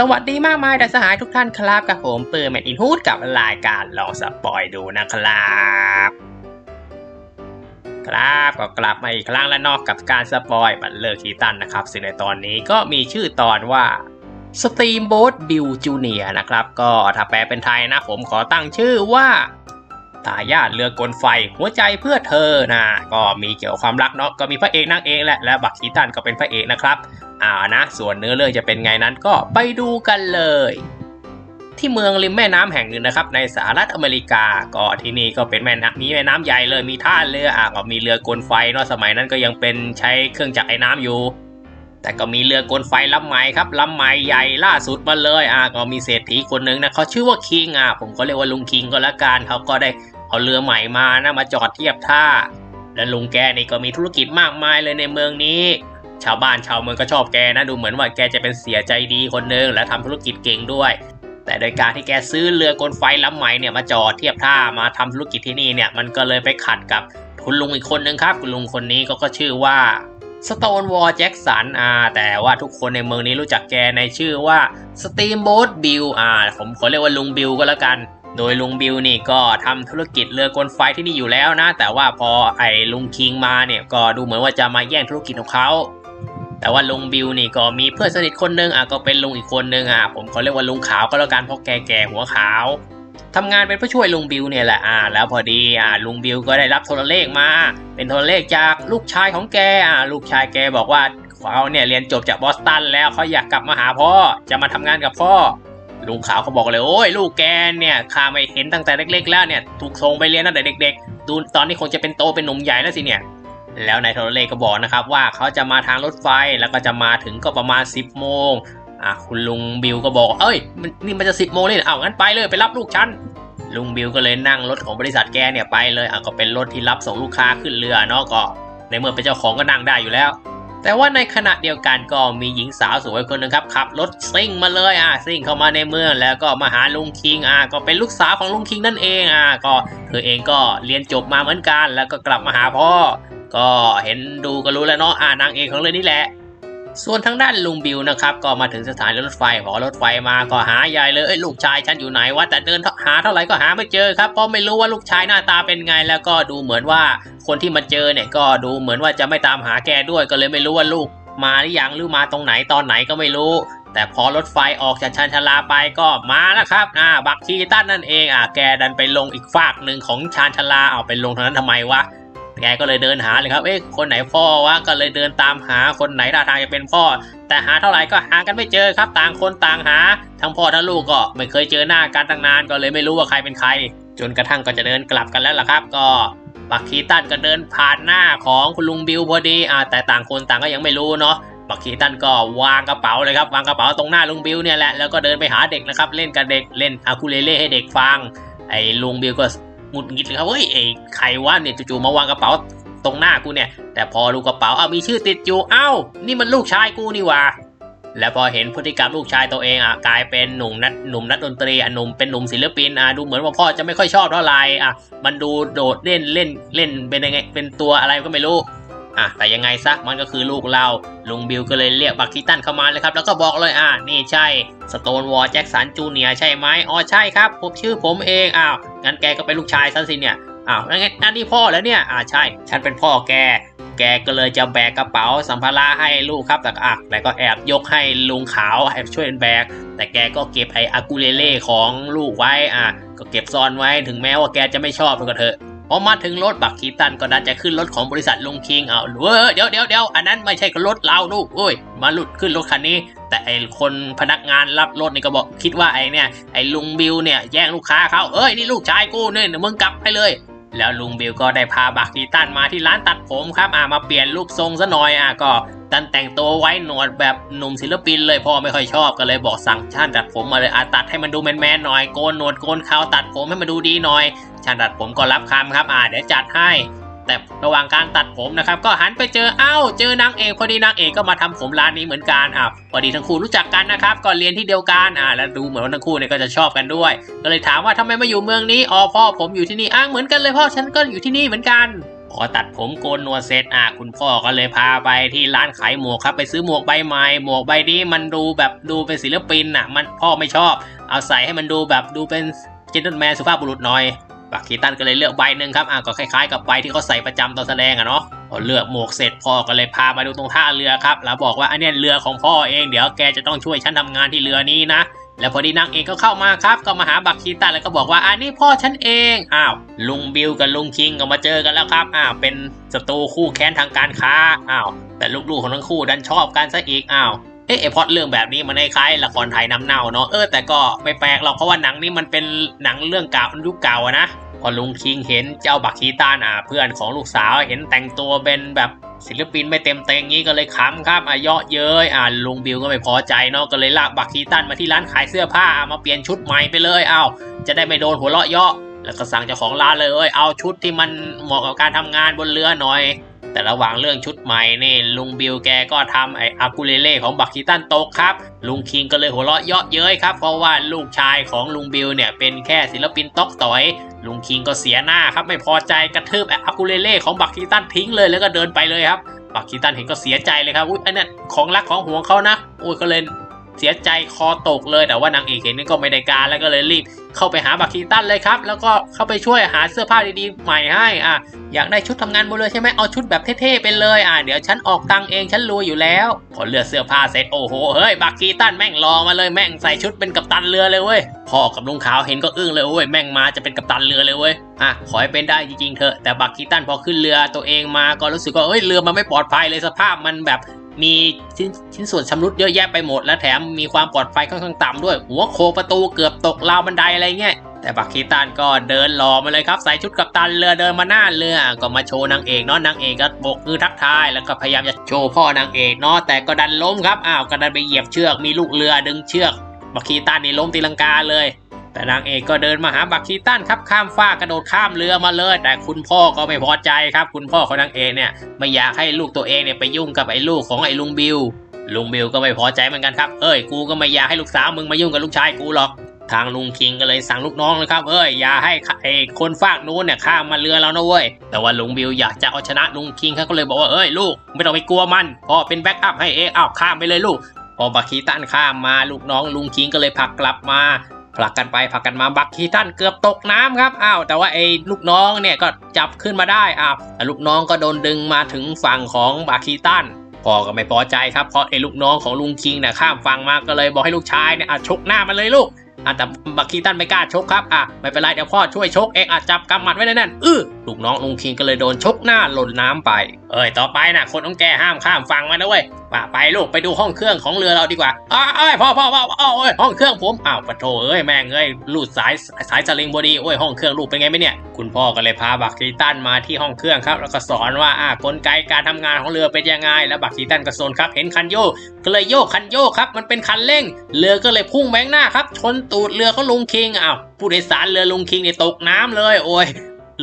สวัสดีมากมายแต่สหายทุกท่านครับกับผมเปิร์แมนอินฮูดกับรายการลองสปอยดูนะครับ ครับก็กลับมาอีกครั้งและนอกกับการสปอยบัตเลอร์คีตันนะครับ ซึ่งในตอนนี้ก็มีชื่อตอนว่า Steamboat Bill Junior นะครับ ก็ถ้าแปลเป็นไทยนะผมขอตั้งชื่อว่าตายาทเรือกลไฟหัวใจเพื่อเธอนะก็มีเกี่ยวกับความรักเนาะก็มีพระเอกนางเอกแหละและบักคีตันก็เป็นพระเอกนะครับ อ่านะส่วนเนื้อเรื่องจะเป็นไงนั้นก็ไปดูกันเลย ที่เมืองริมแม่น้ำแห่งหนึ่งนะครับ ในสหรัฐอเมริกาก็ที่นี่ก็เป็นแม่น้ำมีแม่น้ำใหญ่เลยมีท่าเรืออะก็มีเรือกลไฟเนาะสมัยนั้นก็ยังเป็นใช้เครื่องจักรไอ้น้ำอยู่ แต่ก็มีเรือกลไฟลำใหม่ครับลำใหม่ใหญ่ล่าสุดมาเลยอะก็มีเศรษฐีคนหนึ่งนะเขาชื่อว่าคิงอะผมก็เรียกว่าลุงคิงก็แล้วกันเขาก็ได้เอาเรือใหม่มานะมาจอดเทียบท่า และลุงแกนี่ก็มีธุรกิจมากมายเลยในเมืองนี้ ชาวบ้านชาวเมืองก็ชอบแกนะดูเหมือนว่าแกจะเป็นเสียใจดีคนนึงและทำธุรกิจเก่งด้วย แต่โดยการที่แกซื้อเรือกลไฟลำใหม่เนี่ยมาจอดเทียบท่ามาทำธุรกิจที่นี่เนี่ยมันก็เลยไปขัดกับคุณลุงอีกคนนึงครับ คุณลุงคนนี้ก็ก็ชื่อว่าสโตนวอลแจ็คสันอ่าแต่ว่าทุกคนในเมืองนี้รู้จักแกในชื่อว่าสตีมโบ๊ทบิลอ่าผมขอเรียกว่าลุงบิลก็แล้วกันโดยลุงบิลนี่ก็ทำธุรกิจเรือกลไฟที่นี่อยู่แล้วนะ แต่ว่าพอไอ้ลุงคิงมาเนี่ยก็ดูเหมือนว่าจะมาแย่งธุรกิจของเขา แต่ว่าลุงบิลนี่ก็มีเพื่อนสนิทคนหนึงอะก็เป็นลุงอีกคนหนึงอะผมเขาเรียกว่าลุงขาวก็แล้วกันเพราะแกแก่หัวขาวทำงานเป็นผู้ช่วยลุงบิลเนี่ยแหละอ่า แล้วพอดีอ่าลุงบิลก็ได้รับโทรเลขมา เป็นโทรเลขจากลูกชายของแกอ่าลูกชายแกบอกว่าเขาเนี่ยเรียนจบจากบอสตันแล้วเขาอยากกลับมาหาพ่อจะมาทำงานกับพ่อลุงขาวเขาบอกเลยโอ้ยลูกแกเนี่ยข้าไม่เห็นตั้งแต่เล็ก ๆ แล้วเนี่ยถูกส่งไปเรียนตั้งแต่เด็ก ๆ ดูตอนนี้คงจะเป็นโตเป็นหนุ่มใหญ่แล้วสิเนี่ย แล้วนายโทรเลขก็บอกนะครับว่าเขาจะมาทางรถไฟแล้วก็จะมาถึงก็ประมาณ 10 โมงอะคุณลุงบิวก็บอกเอ้ยนี่มันจะ 10 โมงเลยอเอางั้นไปเลยไปรับลูกฉันลุงบิวก็เลยนั่งรถของบริษัทแกเนี่ยไปเลยอะก็เป็นรถที่รับส่งลูกค้าขึ้นเรือเนาะก็ในเมื่อเป็นเจ้าของก็นั่งได้อยู่แล้ว แต่ว่าในขณะเดียวกันก็มีหญิงสาวสวยคนหนึงครับขับรถซิ่งมาเลยอะซิ่งเข้ามาในเมืองแล้วก็มาหาลุงคิงอะก็เป็นลูกสาวของลุงคิงนั่นเองอะก็เธอเองก็เรียนจบมาเหมือนกัน แล้วก็กลับมาหาพ่อ ก็เห็นดูก็รู้แล้วเนาะอ่านางเอกของเรื่องนี้แหละ ส่วนทางด้านลุงบิวนะครับก็มาถึงสถานีรถไฟพอรถไฟมาก็หายายเลยเอ้ยลูกชายฉันอยู่ไหนวะแต่เดินหาเท่าไหร่ก็หาไม่เจอครับเพราะไม่รู้ว่าลูกชายหน้าตาเป็นไงแล้วก็ดูเหมือนว่าคนที่มาเจอเนี่ยก็ดูเหมือนว่าจะไม่ตามหาแกด้วยก็เลยไม่รู้ว่าลูกมาหรือยังหรือมาตรงไหนตอนไหนก็ไม่รู้ แต่พอรถไฟออกจากชานชาลาไปก็มาแล้วครับอ่าบักคีตันนั่นเองอะแกดันไปลงอีกฝากหนึ่งของชานชาลาเอาไปลงทางนั้นทำไมวะ แกก็เลยเดินหาเลยครับ เอ๊ะคนไหนพ่อวะ ก็เลยเดินตามหาคนไหนท่าทางจะเป็นพ่อ แต่หาเท่าไหร่ก็หากันไม่เจอครับ ต่างคนต่างหา ทั้งพ่อทั้งลูกก็ไม่เคยเจอหน้ากันตั้งนานก็เลยไม่รู้ว่าใครเป็นใคร จนกระทั่งก็จะเดินกลับกันแล้วล่ะครับ ก็บักคีตันก็เดินผ่านหน้าของคุณลุงบิวพอดีอ่าแต่ต่างคนต่างก็ยังไม่รู้เนาะบักคีตันก็วางกระเป๋าเลยครับวางกระเป๋าตรงหน้าลุงบิวเนี่ยแหละแล้วก็เดินไปหาเด็กนะครับเล่นกับเด็กเล่นอาคูเลเล่ให้เด็กฟังไอ้ลุงบิวก็ หงุดหงิดเลยครับเฮ้ยไอ้ใครวะเนี่ยจู่ๆมาวางกระเป๋าตรงหน้ากูเนี่ย แต่พอลูกกระเป๋าเอามีชื่อติดอยู่เอ้า นี่มันลูกชายกูนี่ว่าแล้วพอเห็นพฤติกรรมลูกชายตัวเองอะกลายเป็นหนุ่มนัดหนุ่มนัดดนตรีอะหนุ่มเป็นหนุ่มศิลปินอะดูเหมือนว่าพ่อจะไม่ค่อยชอบเท่าไหร่อะมันดูโดดเล่นเล่นเล่นเป็นยังไงเป็นตัวอะไรก็ไม่รู้ อะแต่ยังไงซะมันก็คือลูกเราลุงบิวก็เลยเรียกบักคิตันเข้ามาเลยครับ แล้วก็บอกเลยอะนี่ใช่สโตนวอลแจ็คสันจูเนียใช่ไหมอ๋อใช่ครับผมชื่อผมเองอ้าวงั้นแกก็เป็นลูกชายซะสิเนี่ยอ้าวงั้นอันนี้พ่อแล้วเนี่ยอ่าใช่ ฉันเป็นพ่อแกแกก็เลยจะแบกกระเป๋าสัมภาระให้ลูกครับแต่ก็อะแต่ก็แอบยกให้ลุงขาวให้ช่วยแบก แต่แกก็เก็บไอ้อากูเลเล่ของลูกไว้อะก็เก็บซ่อนไว้ถึงแม้ว่าแกจะไม่ชอบก็เถอะ พอมาถึงรถบักคีตันก็ดันจะขึ้นรถของบริษัทลุงคิงเอาเว้ยเดี๋ยวเดี๋ยวเดี๋ยวอันนั้นไม่ใช่รถเราลูกโอ้ยมาหลุดขึ้นรถคันนี้ แต่ไอคนพนักงานรับรถนี่ก็บอกคิดว่าไอเนี่ยไอลุงบิวเนี่ยแย่งลูกค้าเขาเอ้ยนี่ลูกชายกูเนี่ยมึงกลับไปเลยแล้วลุงบิวก็ได้พาบักคีตันมาที่ร้านตัดผมครับอ่ามาเปลี่ยนรูปทรงซะหน่อยอะก็ ดันแต่งตัวไว้หนวดแบบหนุ่มศิลปินเลยพ่อไม่ค่อยชอบก็เลยบอกสั่งช่างตัดผมมาเลยอะตัดให้มันดูแมนๆหน่อยโกนหนวดโกนเขาตัดผมให้มันดูดีหน่อยช่างตัดผมก็รับคำครับอ่าเดี๋ยวจัดให้ แต่ระหว่างการตัดผมนะครับ ก็หันไปเจอเอ้า เจอนางเอกพอดีนางเอกก็มาทำผมร้านนี้เหมือนกันอะพอดีทั้งคู่รู้จักกันนะครับก็เรียนที่เดียวกันอ่าแล้วดูเหมือนว่าทั้งคู่เนี่ยก็จะชอบกันด้วย ก็เลยถามว่าทำไมมาอยู่เมืองนี้อ๋อพ่อผมอยู่ที่นี่อ้างเหมือนกันเลยพ่อฉันก็อยู่ที่นี่เหมือนกัน พอตัดผมโกนหนวดเสร็จอะคุณพ่อก็เลยพาไปที่ร้านขายหมวกครับ ไปซื้อหมวกใบใหม่หมวกใบนี้มันดูแบบดูเป็นศิลปินอะ มันพ่อไม่ชอบ เอาใส่ให้มันดูแบบดูเป็นเจน t l e แมนสุภาพบุรุษหน่อยบักคีตันก็เลยเลือกใบหนึ่งครับอะก็คล้ายๆกับใบที่เขาใส่ประจำตอนแสดงอะเนาะพอเลือกหมวกเสร็จพ่อก็เลยพามาดูตรงท่าเรือครับ แล้วบอกว่าอันนี้เรือของพ่อเองเดี๋ยวแกจะต้องช่วยฉันทำงานที่เรือนี้นะ แล้วพอดีนางเอกก็เข้ามาครับ ก็มาหาบักคีตันแล้วก็บอกว่าอันนี้พ่อฉันเองอ้าวลุงบิลกับลุงคิงก็มาเจอกันแล้วครับอ้าวเป็นศัตรูคู่แค้นทางการค้าอ้าวแต่ลูกๆของทั้งคู่ดันชอบกันซะอีกอ้าวเอ๊ะไอพอดเรื่องแบบนี้มันคล้ายละครไทยน้ำเน่าเนาะเออแต่ก็ไม่แปลกหรอกเพราะว่าหนังนี้มันเป็นหนังเรื่องเก่ายุคเก่าอะนะพอลุงคิงเห็นเจ้าบักคีตานอะเพื่อนของลูกสาวเห็นแต่งตัวเป็นแบบ ศิลปินไม่เต็มเต็งงี้ก็เลยขำครับอะเยาะเย้ยอะลุงบิวก็ไม่พอใจเนาะก็เลยลากบักคีตันมาที่ร้านขายเสื้อผ้ามาเปลี่ยนชุดใหม่ไปเลยอ้าวจะได้ไม่โดนหัวเราะเยาะแล้วก็สั่งเจ้าของร้านเลยเอ้ยเอาชุดที่มันเหมาะกับการทำงานบนเรือหน่อย แต่ระหว่างเรื่องชุดใหม่นี่ลุงบิวแกก็ทำไอ้อากูเลเล่ของบักคีตันตกครับ ลุงคิงก็เลยหัวเราะเยาะเย้ยครับ เพราะว่าลูกชายของลุงบิวเนี่ยเป็นแค่ศิลปินตอกต่อย ลุงคิงก็เสียหน้าครับ ไม่พอใจกระทืบไอ้อากูเลเล่ของบักคีตันทิ้งเลยแล้วก็เดินไปเลยครับบักคีตันเห็นก็เสียใจเลยครับอุ้ยอันนั้นของรักของห่วงเขานะอุ้ยก็เลยเสียใจคอตกเลยแต่ว่านางเอกเห็นนี่ก็ไม่ได้การแล้วก็เลยรีบเข้าไปหาบักคีตันเลยครับ แล้วก็เข้าไปช่วยหาเสื้อผ้าดีๆ ใหม่ให้อะอยากได้ชุดทำงานบนเรือใช่ไหมเอาชุดแบบเท่ๆไปเลยอะเดี๋ยวฉันออกตังเองฉันรวยอยู่แล้วพอเลือกเสื้อผ้าเสร็จโอ้โหเฮ้ยบักกีตันแม่งรอมาเลยแม่งใส่ชุดเป็นกัปตันเรือเลยเว้ยพ่อกับลุงขาวเห็นก็อึ้งเลยเว้ยแม่งมาจะเป็นกัปตันเรือเลยเว้ยอะขอให้เป็นได้จริงๆเถอะแต่บักกีตันพอขึ้นเรือตัวเองมาก็รู้สึกว่าเอ้ยเรือมันไม่ปลอดภัยเลยสภาพมันแบบ มีชิ้นชิ้นส่วนชำรุดเยอะแยะไปหมด และแถมมีความปลอดภัยค่อนข้างต่ำด้วย หัวโคประตูเกือบตกราวบันไดอะไรเงี้ยแต่บักคีตันก็เดินหล่อมาเลยครับใส่ชุดกัปตันเรือเดินมาหน้าเรือก็มาโชว์นางเอกเนาะนางเอกก็โบกมือทักทายแล้วก็พยายามจะโชว์พ่อนางเอกเนาะแต่ก็ดันล้มครับอ้าวก็ดันไปเหยียบเชือกมีลูกเรือดึงเชือกบักคีตันนี่ล้มตีลังกาเลย แต่นางเอกก็เดินมาหาบักคีตันครับข้ามฟ้ากระโดดข้ามเรือมาเลย แต่คุณพ่อก็ไม่พอใจครับ คุณพ่อของนางเอกเนี่ยไม่อยากให้ลูกตัวเองเนี่ยไปยุ่งกับไอ้ลูกของไอ้ลุงบิวลุงบิวก็ไม่พอใจเหมือนกันครับเอ้ยกูก็ไม่อยากให้ลูกสาวมึงมายุ่งกับลูกชายกูหรอก ทางลุงคิงก็เลยสั่งลูกน้องเลยครับเอ้ยอย่าให้ไอ้คนฝากนู้นเนี่ยข้ามมาเรือเรานะเว้ยแต่ว่าลุงบิวอยากจะเอาชนะลุงคิงเขาก็เลยบอกว่าเอ้ยลูกไม่ต้องไปกลัวมันพ่อเป็นแบ็กอัพให้เองอ้าวข้ามไปเลยลูกพอบักคีตันข้ามมาลูกน้องลุงคิงก็เลยผลักกลับมา ผลักกันไปผลักกันมาบักคีตันเกือบตกน้ำครับอ้าวแต่ว่าไอ้ลูกน้องเนี่ยก็จับขึ้นมาได้อ้าวลูกน้องก็โดนดึงมาถึงฝั่งของบักคีตันพ่อก็ไม่พอใจครับเพราะไอ้ลูกน้องของลุงคิงเนี่ยข้ามฝั่งมาก็เลยบอกให้ลูกชายเนี่ยอะชกหน้ามันเลยลูก อะแต่บักคีตันไม่กล้าชกครับอะไม่เป็นไรเดี๋ยวพ่อช่วยชกเองอะจับกำหมัดไว้แน่นๆอื้อลูกน้องลุงคิงก็เลยโดนชกหน้าหล่นน้ำไป เอ้ยต่อไปนะคนต้องแกห้ามข้ามฝั่งมานะเว้ยว่าไปลูกไปดูห้องเครื่องของเรือเราดีกว่าอ้าวเอ้ยพ่อพ่อพ่ออ้าเอ้ยห้องเครื่องผมอ้าวปะโถเอ้ยแม่งเอ้ยลูดสายสายสลิงบอดีโอ้ยห้องเครื่องลูกเป็นไงไหมเนี่ยคุณพ่อก็เลยพาบักคีตันมาที่ห้องเครื่องครับ แล้วก็สอนว่าอ่ากลไกการทำงานของเรือเป็นยังไง แล้วบักคีตันก็สนครับเห็นคันโยกก็เลยโยกคันโยกครับมันเป็นคันเร่ง เรือก็เลยพุ่งแบงหน้าครับชนตูดเรือเขาลุงคิงอ้าวผู้โดยสารเรือลุงคิงเนี่ยตกน้ำเลย โอ้ย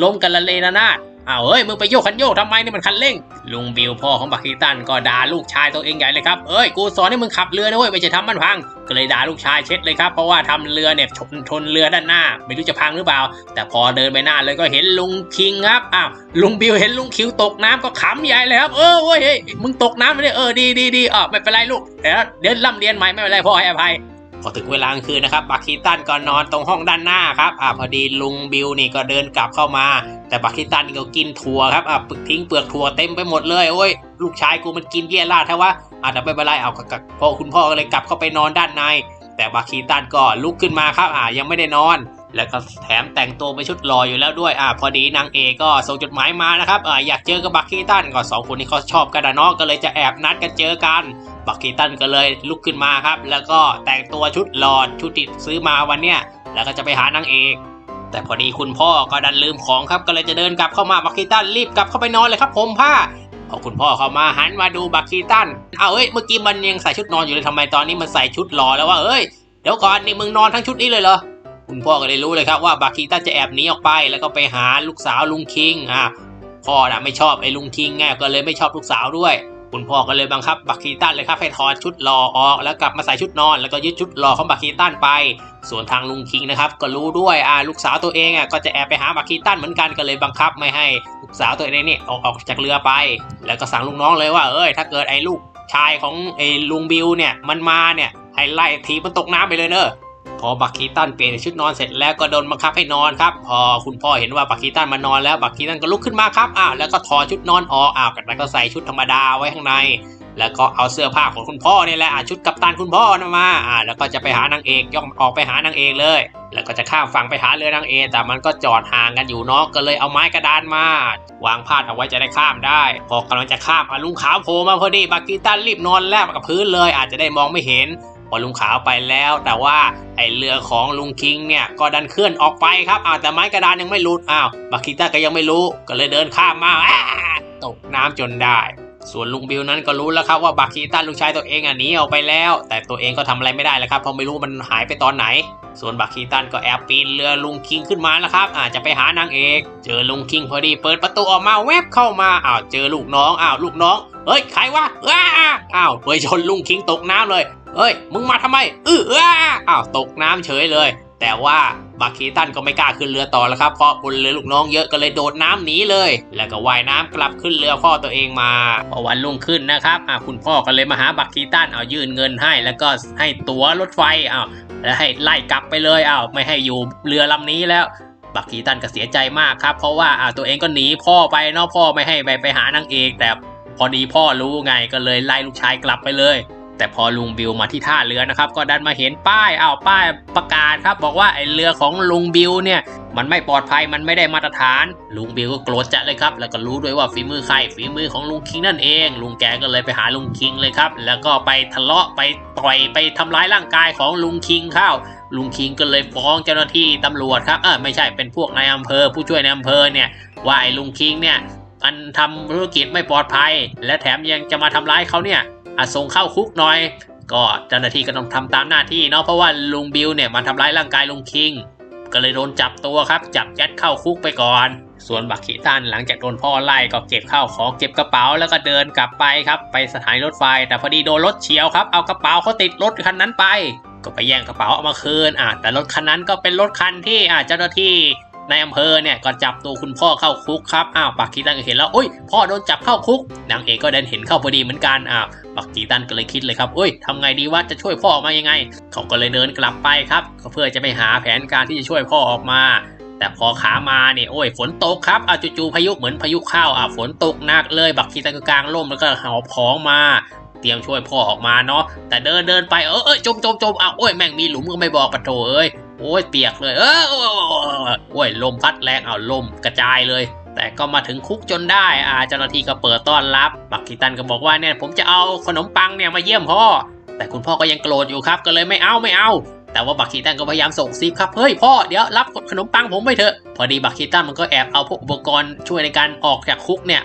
ล้มกันละเลระนาดอ้าวเฮ้ยมึงไปโยกคันโยกทำไมนี่มันคันเร่ง ลุงบิวพ่อของบักคีตันก็ด่าลูกชายตัวเองใหญ่เลยครับเอ้ยกูสอนให้มึงขับเรือนะเว้ยไม่ใช่ทำมันพัง ก็เลยด่าลูกชายเช็ดเลยครับเพราะว่าทำเรือเนี่ยชนชนเรือด้านหน้า ไม่รู้จะพังหรือเปล่า แต่พอเดินไปหน้าเลยก็เห็นลุงคิงครับอ้าวลุงบิวเห็นลุงคิวตกน้ำก็ขำใหญ่เลยครับเออเว้ยเฮ้ยมึงตกน้ำไปเลยเออดีดีดีอะไม่เป็นไรลูกเดี๋ยวเดี๋ยวร่ำเรียนใหม่ไม่เป็นไรพ่อให้อภัย พอถึงเวลากลางคืนนะครับบักคิตันก็นอนตรงห้องด้านหน้าครับอ่าพอดีลุงบิวนี่ก็เดินกลับเข้ามา แต่บักคิตันก็กินถั่วครับอ่าปึกทิ้งเปลือกถั่วเต็มไปหมดเลยโอ้ยลูกชายกูมันกินเยี่ยราดแท้วะอ่าแต่ไม่เป็นไรเอากับพ่อคุณพ่อก็เลยกลับเข้าไปนอนด้านใน แต่บักคิตันก็ลุกขึ้นมาครับอ่ายังไม่ได้นอน แล้วก็แถมแต่งตัวไปนชุดรออยู่แล้วด้วยอ่าพอดีนางเอกก็ส่งจดหมายมานะครับอ่าอยากเจอกับบักคีตันก็สองคนนี้เขาชอบกันนะเนาะก็เลยจะแอบนัดกันเจอกันบักคีตันก็เลยลุกขึ้นมาครับ แล้วก็แต่งตัวชุดหลอดชุดที่ซื้อมาวันเนี้ยแล้วก็จะไปหานางเอกแต่พอดีคุณพ่อก็ดันลืมของครับก็เลยจะเดินกลับเข้ามาบักคีตันรีบกลับเข้าไปนอนเลยครับผมผ้าพอคุณพ่อเข้ามาหันมาดูบักคีตันเอาเอ้ยเมื่อกี้มันยังใส่ชุดนอนอยู่เลยทำไมตอนนี้มันใส่ชุดหล่อแล้วว่าเอ้ยเดี๋ยวก่อนนี่มึงนอนทั้งชุดนี้เลยเหรอ คุณพ่อก็เลยรู้เลยครับว่าบักคีตันจะแอบหนีออกไปแล้วก็ไปหาลูกสาวลุงคิงอะพ่อน่ะไม่ชอบไอ้ลุงคิงไงก็เลยไม่ชอบลูกสาวด้วย คุณพ่อก็เลยบังคับบักคีตันเลยครับให้ถอดชุดรอออก แล้วกลับมาใส่ชุดนอน แล้วก็ยึดชุดรอของบักคีตันไป ส่วนทางลุงคิงนะครับก็รู้ด้วยอ่าลูกสาวตัวเองอะก็จะแอบไปหาบักคีตันเหมือนกันก็เลยบังคับไม่ให้ลูกสาวตัวเองเนี่ยออกออกจากเรือไป แล้วก็สั่งลูกน้องเลยว่าเอ้ยถ้าเกิดไอ้ลูกชายของไอ้ลุงบิวเนี่ยมันมาเนี่ยให้ไล่ทีมันตกน้ำไปเลยเนอะ พอบักคีตันเปลี่ยนชุดนอนเสร็จแล้วก็โดนบังคับให้นอนครับ พอคุณพ่อเห็นว่าบักคีตันมานอนแล้วบักคีตันก็ลุกขึ้นมาครับอ้าวแล้วก็ถอดชุดนอนออกอ้าวแล้วก็ใส่ชุดธรรมดาไว้ข้างใน แล้วก็เอาเสื้อผ้าของคุณพ่อเนี่ยแหละชุดกัปตันคุณพ่อนะมาอ่าแล้วก็จะไปหานางเอกย่องออกไปหานางเอกเลย แล้วก็จะข้ามฝั่งไปหาเรือนางเอกแต่มันก็จอดห่างกันอยู่เนาะก็เลยเอาไม้กระดานมาวางพาดเอาไว้จะได้ข้ามได้ พอกำลังจะข้ามอลุงขาวโผล่มาพอดีบักกีตันรีบนอนแลบกับพื้นเลย อาจจะได้มองไม่เห็น พอลุงขาวไปแล้ว แต่ว่าไอเรือของลุงคิงเนี่ยก็ดันเคลื่อนออกไปครับอ้าวแต่ไม้กระดานยังไม่หลุดอ้าวบักกีตันก็ยังไม่รู้ก็เลยเดินข้ามมาาตกน้ำจนได้ ส่วนลุงบิวนั้นก็รู้แล้วครับว่าบักคีตันลูกชายตัวเองอะหนีออกไปแล้ว แต่ตัวเองก็ทำอะไรไม่ได้แล้วครับเพราะไม่รู้มันหายไปตอนไหน ส่วนบักคีตันก็แอบปีนเรือลุงคิงขึ้นมาแล้วครับอาจจะไปหานางเอกเจอลุงคิงพอดีเปิดประตูออกมาแวบเข้ามาอ้าวเจอลูกน้องอ้าวลูกน้องเฮ้ยใครวะอ้าอ้าวไปชนลุงคิงตกน้ำเลย เฮ้ย มึงมาทำไมอออ้าอ้าวตกน้ำเฉยเลย แต่ว่าบักคีตันก็ไม่กล้าขึ้นเรือต่อแล้วครับเพราะบนเรือลูกน้องเยอะก็เลยโดดน้ำหนีเลย แล้วก็ว่ายน้ำกลับขึ้นเรือพ่อตัวเองมาพอวันรุ่งขึ้นนะครับอะคุณพ่อก็เลยมาหาบักคีตันเอายื่นเงินให้ แล้วก็ให้ตั๋วรถไฟอ้าวแล้วให้ไล่กลับไปเลยอ้าวไม่ให้อยู่เรือลำนี้แล้วบักคีตันก็เสียใจมากครับ เพราะว่าอ่าตัวเองก็หนีพ่อไปเนาะพ่อไม่ให้ไปไปหานางเอกแต่พอดีพ่อรู้ไงก็เลยไล่ลูกชายกลับไปเลย แต่พอลุงบิวมาที่ท่าเรือนะครับ ก็ดันมาเห็นป้ายอ้าวป้ายประกาศครับบอกว่าไอเรือของลุงบิวเนี่ยมันไม่ปลอดภัยมันไม่ได้มาตรฐาน ลุงบิวก็โกรธจัดเลยครับ แล้วก็รู้ด้วยว่าฝีมือใครฝีมือของลุงคิงนั่นเอง ลุงแกก็เลยไปหาลุงคิงเลยครับ แล้วก็ไปทะเลาะไปต่อยไปทำร้ายร่างกายของลุงคิงเข้าลุงคิงก็เลยฟ้องเจ้าหน้าที่ตำรวจครับเออไม่ใช่เป็นพวกนายอำเภอ ผู้ช่วยนายอำเภอเนี่ยว่าไอ้ลุงคิงเนี่ยมันทำธุรกิจไม่ปลอดภัย และแถมยังจะมาทำร้ายเขาเนี่ย อะส่งเข้าคุกหน่อย ก็เจ้าหน้าที่ก็ต้องทำตามหน้าที่เนาะเพราะว่าลุงบิวเนี่ยมันทำร้ายร่างกายลุงคิง ก็เลยโดนจับตัวครับ จับยัดเข้าคุกไปก่อน ส่วนบักขีตันหลังจากโดนพ่อไล่ก็เก็บข้าวของเก็บกระเป๋าแล้วก็เดินกลับไปครับ ไปสถานีรถไฟ แต่พอดีโดนรถเฉียวครับเอากระเป๋าเขาติดรถคันนั้นไป ก็ไปแย่งกระเป๋าเอามาคืนอะแต่รถคันนั้นก็เป็นรถคันที่อะเจ้าหน้าที่ ในอำเภอเนี่ยก็จับตัวคุณพ่อเข้าคุกครับอ้าวบักขีตันก็เห็นแล้วโอ้ยพ่อโดนจับเข้าคุกนางเอกก็เดินเห็นเข้าพอดีเหมือนกันอ้าวบักขีตันก็เลยคิดเลยครับเอ้ยทำไงดีว่าจะช่วยพ่อออกมายังไง เขาก็เลยเดินกลับไปครับเพื่อจะไปหาแผนการที่จะช่วยพ่อออกมาแต่พอขามาเนี่ยโอ้ยฝนตกครับอะจู่ๆพายุเหมือนพายุเข้าอะฝนตกหนักเลย บักขีตันก็กลางร่มแล้วก็หอบของมา เตรียมช่วยพ่อออกมาเนาะแต่เดินเดินไปเออเออจมจมจมอะโอ้ยแม่งมีหลุมก็ไม่บอกปะโถเอ้ย โอ้ยเปียกเลย เออโอ้ยลมพัดแรงเอาลมกระจายเลย แต่ก็มาถึงคุกจนได้อาเจ้าหน้าที่ก็เปิดต้อนรับ บักขีตันก็บอกว่าเนี่ยผมจะเอาขนมปังเนี่ยมาเยี่ยมพ่อ แต่คุณพ่อก็ยังโกรธอยู่ครับ ก็เลยไม่เอาไม่เอา แต่ว่าบักคีตันก็พยายามส่งซิปครับ เฮ้ยพ่อเดี๋ยวรับขนมปังผมไปเถอะ พอดีบักคีตันมันก็แอบเอาพวกอุปกรณ์ช่วยในการออกจากคุกเนี่ย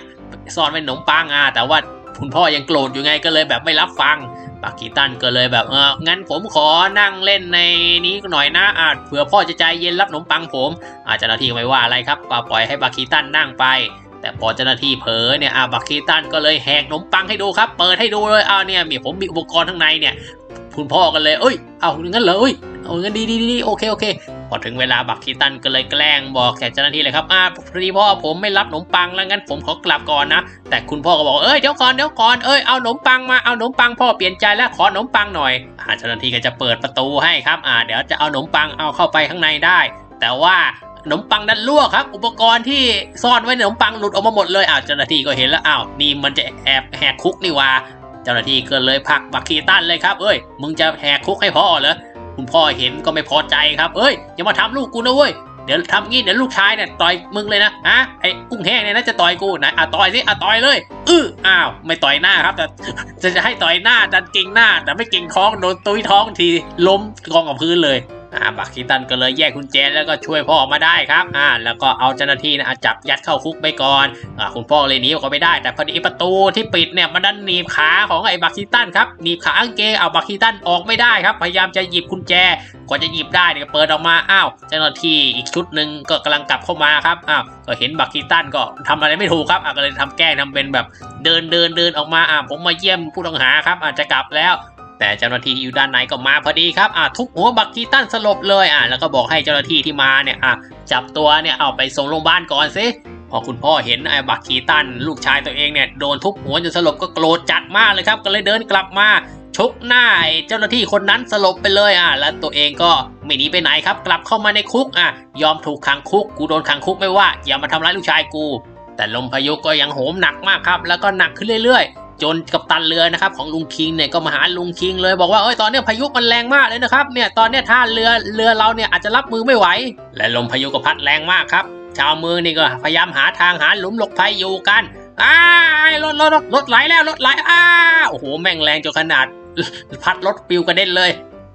ซ่อนไว้ขนมปังอะแต่ว่าคุณพ่อยังโกรธอยู่ไงก็เลยแบบไม่รับฟัง ปากีตันก็เลยแบบเอองั้นผมขอนั่งเล่นในนี้หน่อยนะอาจเผื่อพ่อจะใจเย็นรับขนมปังผม อาเจ้าหน้าที่ไม่ว่าอะไรครับก็ปล่อยให้ปากีตันนั่งไป แต่พอเจ้าหน้าที่เผลอเนี่ยอาบักคีตันก็เลยแหกขนมปังให้ดูครับ เปิดให้ดูเลยอ้าเนี่ยมีผมมีอุปกรณ์ข้างในเนี่ยคุณพ่อกันเลย เอ้ย เอางั้นเหรอเอ้ย เอางั้นดีดีดีโอเคโอเค พอถึงเวลาบักคีตันก็เลยแกล้งบอกแขกเจ้าหน้าที่เลยครับอ่าพอดีพ่อผมไม่รับขนมปังแล้วงั้นผมขอกลับก่อนนะ แต่คุณพ่อก็บอกเอ้ยเดี๋ยวก่อนเดี๋ยวก่อนเอ้ยเอาขนมปังมาเอาขนมปังพ่อเปลี่ยนใจแล้วขอขนมปังหน่อยอ่าเจ้าหน้าที่ก็จะเปิดประตูให้ครับอ่าเดี๋ยวจะเอาขนมปังเอาเข้าไปข้างในได้ แต่ว่าขนมปังดันรั่วครับ อุปกรณ์ที่ซ่อนไว้ในขนมปังหลุดออกมาหมดเลยอ้าวเจ้าหน้าที่ก็เห็นแล้วอ้าวนี่มันจะแอบแหกคุกนี่ว่าเจ้าหน้าที่ก็เลยผักบักคีตันเลยครับเอ้ยมึงจะแหกคุกให้พ่อเหรอ คุณพ่อเห็นก็ไม่พอใจครับเอ้ยอย่ามาทำลูกกูนะเว้ยเดี๋ยวทำงี้เดี๋ยวลูกชายเนี่ยต่อยมึงเลยนะฮะไอ้กุ้งแห้งเนี่ยน่าจะต่อยกูไหนอะต่อยสิอะต่อยเลยอื้ออ้าว ไม่ต่อยหน้าครับ แต่จะจะให้ต่อยหน้าดันเก่งหน้า แต่ไม่เก่งท้องโดนตุ้ยท้องทีล้มกองกับพื้นเลย อ่าบักคีตันก็เลยแยกคุณแจนแล้วก็ช่วยพ่อออกมาได้ครับอ่าแล้วก็เอาเจ้าหน้าที่นะจับยัดเข้าคุกไปก่อนอ่าคุณพ่อเลยหนีออกไปได้ แต่พอดีประตูที่ปิดเนี่ยมันดันหนีบขาของไอ้บักคีตันครับหนีบขากางเกงเอาบักคีตันออกไม่ได้ครับ พยายามจะหยิบกุญแจกว่าจะหยิบได้เนี่ยเปิดออกมาอ้าวเจ้าหน้าที่อีกชุดหนึ่งก็กำลังกลับเข้ามาครับอ้าวก็เห็นบักคีตันก็ทำอะไรไม่ถูกครับอะก็เลยทำแกล้งทำเป็นแบบเดินเดินเดินออกมาอ่าผมมาเยี่ยมผู้ต้องหาครับอาจจะกลับแล้ว แต่เจ้าหน้าที่ที่อยู่ด้านในก็มาพอดีครับอ่าทุบหัวบักกีตันสลบเลยอ่าแล้วก็บอกให้เจ้าหน้าที่ที่มาเนี่ยอ่าจับตัวเนี่ยเอาไปส่งโรงพยาบาลก่อนสิพอคุณพ่อเห็นไอ้บักกีตันลูกชายตัวเองเนี่ยโดนทุบหัวจนสลบก็โกรธจัดมากเลยครับ ก็เลยเดินกลับมาชกหน้าไอ้เจ้าหน้าที่คนนั้นสลบไปเลยอ่าแล้วตัวเองก็ไม่หนีไปไหนครับ กลับเข้ามาในคุกอะยอมถูกขังคุก กูโดนขังคุกไม่ว่า อย่ามาทำร้ายลูกชายกู แต่ลมพายุก็ยังโหมหนักมากครับ แล้วก็หนักขึ้นเรื่อยๆ จนกับตันเรือนะครับของลุงคิงเนี่ยก็มาหาลุงคิงเลยบอกว่าเอ้ยตอนนี้พายุมันแรงมากเลยนะครับเนี่ยตอนนี้ท่าเรือเรือเราเนี่ยอาจจะรับมือไม่ไหว และลมพายุก็พัดแรงมากครับ ชาวเมืองนี่ก็พยายามหาทางหาหลุมหลบภัยอยู่กันอ้ายรถรถรถรถไหลแล้วรถไหลอ้าโอ้โหแม่งแรงจนขนาดพัดรถปลิวกระเด็นเลย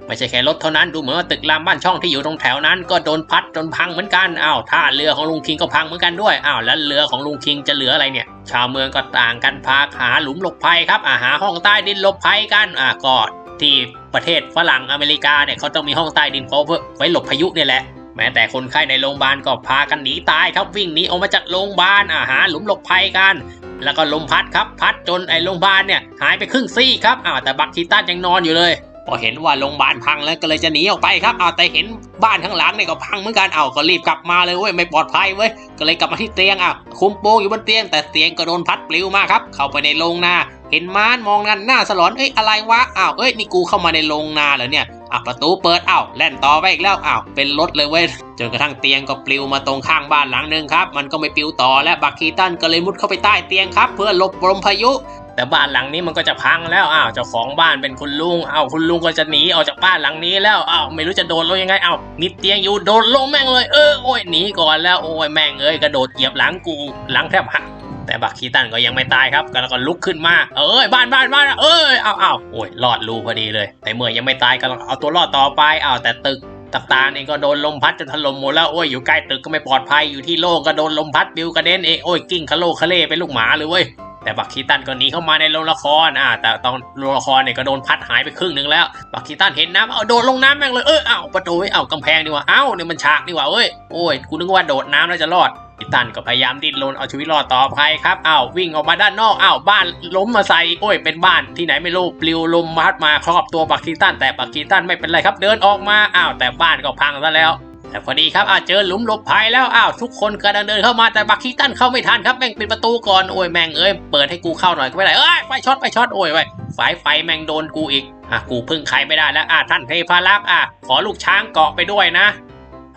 ไม่ใช่แค่รถเท่านั้นดูเหมือนว่าตึกรามบ้านช่องที่อยู่ตรงแถวนั้น ก็โดนพัดจนพังเหมือนกันอ้าวท่าเรือของลุงคิงก็พังเหมือนกันด้วยอ้าวแล้วเรือของลุงคิงจะเหลืออะไรเนี่ย ชาวเมืองก็ต่างกันพาหาหลุมหลบภัยครับอ่าหาห้องใต้ดินหลบภัยกันอ่าก็ที่ประเทศฝรั่งอเมริกาเนี่ยเขาต้องมีห้องใต้ดินเพราะเพื่อไว้หลบพายุเนี่ยแหละแม้แต่คนไข้ในโรงพยาบาลก็พากันหนีตายครับวิ่งหนีออกมาจากโรงพยาบาลอาหาหลุมหลบภัยกัน แล้วก็ลมพัดครับพัดจนไอ้โรงพยาบาลเนี่ยหายไปครึ่งซี่ครับอ้าวแต่บักทีตันยังนอนอยู่เลย พอเห็นว่าโรงพยาบาลพังแล้วก็เลยจะหนีออกไปครับเอ้าแต่เห็นบ้านข้างหลังเนี่ยก็พังเหมือนกันเอ้าก็รีบกลับมาเลยเว้ยไม่ปลอดภัยเว้ยก็เลยกลับมาที่เตียงอ้าวคุมโปงอยู่บนเตียง แต่เตียงก็โดนพัดปลิวมาครับเข้าไปในโรงนาเห็นม้านมองนั่นหน้าสลอนเอ้ยอะไรวะอ้าวเอ้ยนี่กูเข้ามาในโรงนาเหรอเนี่ยอ้าวประตูเปิดอ้าวแล่นต่อไปอีกแล้วอ้าวเป็นรถเลยเว้ยจนกระทั่งเตียงก็ปลิวมาตรงข้างบ้านหลังหนึ่งครับมันก็ไม่ปลิวต่อและบักคีตันก็เลยมุดเข้าไปใต้เตียงครับ เพื่อหลบลมพายุ แต่บ้านหลังนี้มันก็จะพังแล้วอ้าวเจ้าของบ้านเป็นคุณลุงอ้าวคุณลุงก็จะหนีออกจากบ้านหลังนี้แล้วอ้าวไม่รู้จะโดนลงยังไงอ้าวมีเตียงอยู่โดนลงแม่งเลยเออโอ้ยหนีก่อนแล้วโอ้ยแม่งเอ้ยกระโดดเหยียบหลังกูหลังแทบหักแต่บักคีตันก็ยังไม่ตายครับก็แล้วก็ลุกขึ้นมา เอ้ยบ้านบ้านบ้านเอ้ยอ้าวอ้าวโอ้ยรอดรูพอดีเลยแต่เมื่อยังไม่ตายก็ต้องเอาตัวรอดต่อไปอ้าวแต่ตึกต่างๆนี่ก็โดนลมพัดจนถล่มหมดแล้วโอ้ยอยู่ใกล้ตึกก็ไม่ปลอดภัยอยู่ที่โล่งก็โดนลมพัดบิวกระเด็นเองโอ้ยกิ้งคาโลคาเล่เป็นลูกหมาเลยเว้ย แต่บักคีตันก็หนีเข้ามาในโรงละครอ่าแต่ตอนโรงละครเนี่ยก็โดนพัดหายไปครึ่งหนึ่งแล้ว บักคีตันเห็นน้ำเอาโดดลงน้ำแม่งเลยเอออ้าประตูเอ้ากำแพงดีกว่าเอ้าเนี่ยมันฉากดีกว่าเว้ยโอ้ยกูนึกว่าโดดน้ำแล้วจะรอดพี่ตันก็พยายามดิ้นรนเอาชีวิตรอดต่อไปครับอ้าววิ่งออกมาด้านนอกอ้าวบ้านล้มมาใส่โอ้ยเป็นบ้านที่ไหนไม่รู้ปลิวลมพัดมาครอบตัวบักคีตันแต่บักคีตันไม่เป็นไรครับเดินออกมาอ้าวแต่บ้านก็พังซะแล้ว แต่พอดีครับอาเจอหลุมหลบภัยแล้วอ้าวทุกคนกำลังเดินเข้ามาแต่บักคีตันเข้าไม่ทันครับแม่งปิดประตูก่อนโอ้ยแม่งเอ้ยเปิดให้กูเข้าหน่อยก็ไม่ได้เอ้ยไฟช็อตไฟช็อตโอ้ยไฟไฟไฟแม่งโดนกูอีกอะกูพึ่งใครไม่ได้แล้วอะท่านเทพารักษ์อะขอลูกช้างเกาะไปด้วยนะ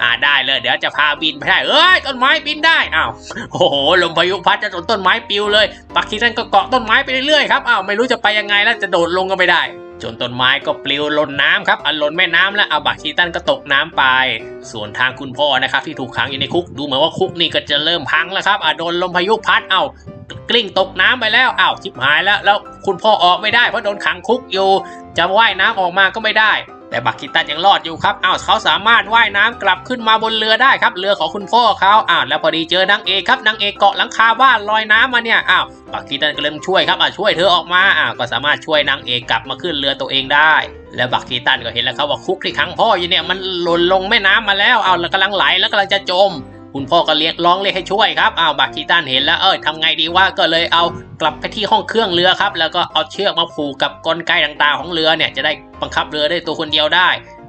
อ่าได้เลยเดี๋ยวจะพาบินไปได้เอ้ยต้นไม้บินได้อ้าวโอ้โหลมพายุพัดจะจนต้นไม้ปิวเลยปักคีตันก็เกาะต้นไม้ไปเรื่อยๆครับอ้าวไม่รู้จะไปยังไงแล้วจะโดดลงก็ไม่ได้ จนต้นไม้ก็ปลิวหล่นน้ำครับอะหล่นแม่น้ำแล้วเอาบาชีตันก็ตกน้ำไป ส่วนทางคุณพ่อนะครับที่ถูกขังอยู่ในคุกดูเหมือนว่าคุกนี่ก็จะเริ่มพังแล้วครับอะโดนลมพายุพัดเอ้ากลิ้งตกน้ำไปแล้วอ้าวชิบหายแล้ว แล้วคุณพ่อออกไม่ได้เพราะโดนขังคุกอยู่จะว่ายน้ำออกมาก็ไม่ได้ แต่บักกิตันยังรอดอยู่ครับอ้าวเขาสามารถว่ายน้ำกลับขึ้นมาบนเรือได้ครับ เรือของคุณพ่อเขาอ้าวแล้วพอดีเจอนางเอกครับนางเอกเกาะหลังคาบ้านลอยน้ำมาเนี่ยอ้าวบักกิตันก็เริ่มช่วยครับอ่าช่วยเธอออกมาอ้าวก็สามารถช่วยนางเอกกลับมาขึ้นเรือตัวเองได้แล้วบักกิตันก็เห็นแล้วครับว่าคุกที่ขังพ่ออยู่เนี่ยมันหล่นลงแม่น้ำมาแล้วอ้าวแล้วกำลังไหลแล้วกำลังจะจม คุณพ่อก็เรียกร้องเรียกให้ช่วยครับอ้าวบาคิตันเห็นแล้วเอ้ยทำไงดีว่าก็เลยเอากลับไปที่ห้องเครื่องเรือครับ แล้วก็เอาเชือกมาผูกกับกลไกต่างๆของเรือเนี่ยจะได้บังคับเรือได้ตัวคนเดียวได้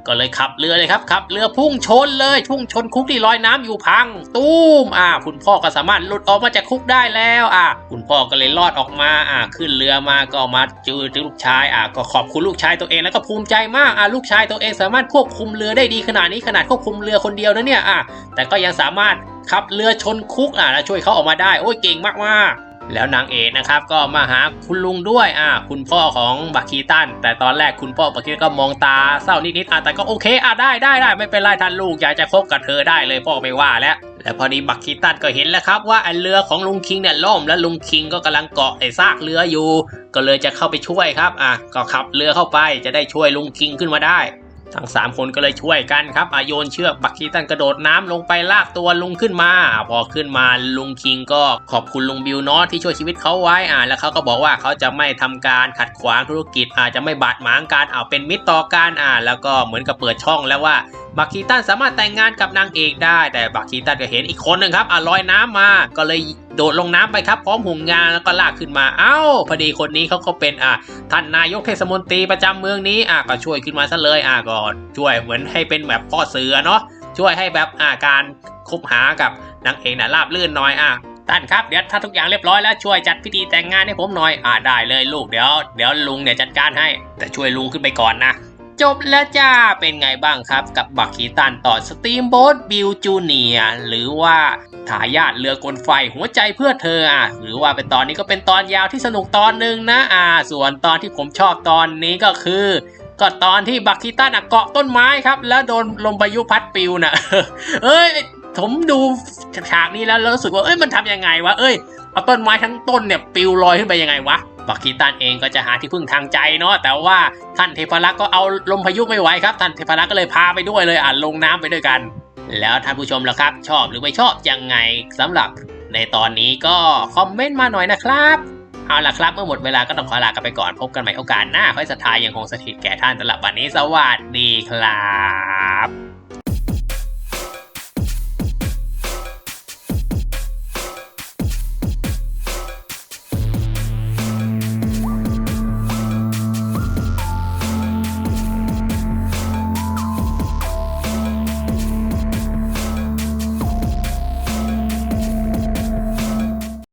ก็เลยขับเรือเลยครับขับเรือพุ่งชนเลยพุ่งชนคุกที่ลอยน้ำอยู่พัง ตู้มอ่า คุณพ่อก็สามารถหลุดออกมาจากคุกได้แล้วอ่าคุณพ่อก็เลยรอดออกมาอ่าขึ้นเรือมาก็มาเจอลูกชายอ่าก็ขอบคุณลูกชายตัวเองแล้วก็ภูมิใจมากอ่าลูกชายตัวเองสามารถควบคุมเรือได้ดีขนาดนี้ขนาดควบคุมเรือคนเดียวนะเนี่ยอ่าแต่ก็ยังสามารถขับเรือชนคุกอ่าแล้วช่วยเขาออกมาได้โอ้ยเก่งมากๆ แล้วนางเอกนะครับก็มาหาคุณลุงด้วยอ่าคุณพ่อของบักคีตันแต่ตอนแรกคุณพ่อบักคีตันก็มองตาเศร้านิดๆอะแต่ก็โอเคอะได้ได้ได้ไม่เป็นไรท่านลูกอยากจะคบกับเธอได้เลยพ่อไม่ว่าแล้วแล้วพอดีบักคีตันก็เห็นแล้วครับว่าไอเรือของลุงคิงเนี่ยล่มแล้วลุงคิงก็กำลังเกาะไอซากเรืออยู่ ก็เลยจะเข้าไปช่วยครับอะก็ขับเรือเข้าไปจะได้ช่วยลุงคิงขึ้นมาได้ ทั้งสามคนก็เลยช่วยกันครับอโยนเชือกบักคีตันกระโดดน้ำลงไปลากตัวลุงขึ้นมา พอขึ้นมาลุงคิงก็ขอบคุณลุงบิวเนอะที่ช่วยชีวิตเขาไว้อ่าแล้วเขาก็บอกว่าเขาจะไม่ทำการขัดขวางธุรกิจอาจจะไม่บาดหมางกันอ่าเป็นมิตรต่อกันอ่าแล้วก็เหมือนกับเปิดช่องแล้วว่าบักคีตันสามารถแต่งงานกับนางเอกได้ แต่บักคีตันก็เห็นอีกคนหนึ่งครับอะลอยน้ำมา ก็เลยโดดลงน้ำไปครับพร้อมห่วงยางแล้วก็ลากขึ้นมา เอ้า พอดีคนนี้เขาก็เป็นอะท่านนายกเทศมนตรีประจำเมืองนี้อะก็ช่วยขึ้นมาซะเลยอะก็ช่วยเหมือนให้เป็นแบบพ่อเสือเนาะช่วยให้แบบอ่าการคบหากับนางเอกน่ะราบลื่นหน่อยอะท่านครับเดี๋ยวถ้าทุกอย่างเรียบร้อยแล้วช่วยจัดพิธีแต่งงานให้ผมหน่อยอ่าได้เลยลูกเดี๋ยวเดี๋ยวลุงเนี่ยจัดการให้ แต่ช่วยลุงขึ้นไปก่อนนะ จบแล้วจ้า เป็นไงบ้างครับ กับบักคีตันต่อสตรีมโบ๊ทบิลจูเนียหรือว่าทายาทเรือกลไฟหัวใจเพื่อเธออะหรือว่าเป็นตอนนี้ก็เป็นตอนยาวที่สนุกตอนหนึ่งนะอ่า ส่วนตอนที่ผมชอบตอนนี้ก็คือก็ตอนที่บักคีตันอะเกาะต้นไม้ครับ แล้วโดนลมพายุพัดปิวน่ะเอ้ยผมดูฉากนี้แล้วรู้สึกว่าเอ้ยมันทำยังไงวะเอ้ยเอาต้นไม้ทั้งต้นเนี่ยปิวลอยขึ้นไปยังไงวะ บักคีตันเองก็จะหาที่พึ่งทางใจเนาะแต่ว่าท่านเทพรักษ์ก็เอาลมพายุไม่ไหวครับ ท่านเทพรักษ์ก็เลยพาไปด้วยเลยอะลงน้ำไปด้วยกัน แล้วท่านผู้ชมล่ะครับ ชอบหรือไม่ชอบยังไงสำหรับในตอนนี้ก็คอมเมนต์มาหน่อยนะครับเอาล่ะครับเมื่อหมดเวลาก็ต้องขอลากันไปก่อนพบกันใหม่โอกาสหน้าขอให้ศรัทธายังคงสถิตแก่ท่านสำหรับวันนี้สวัสดีครับ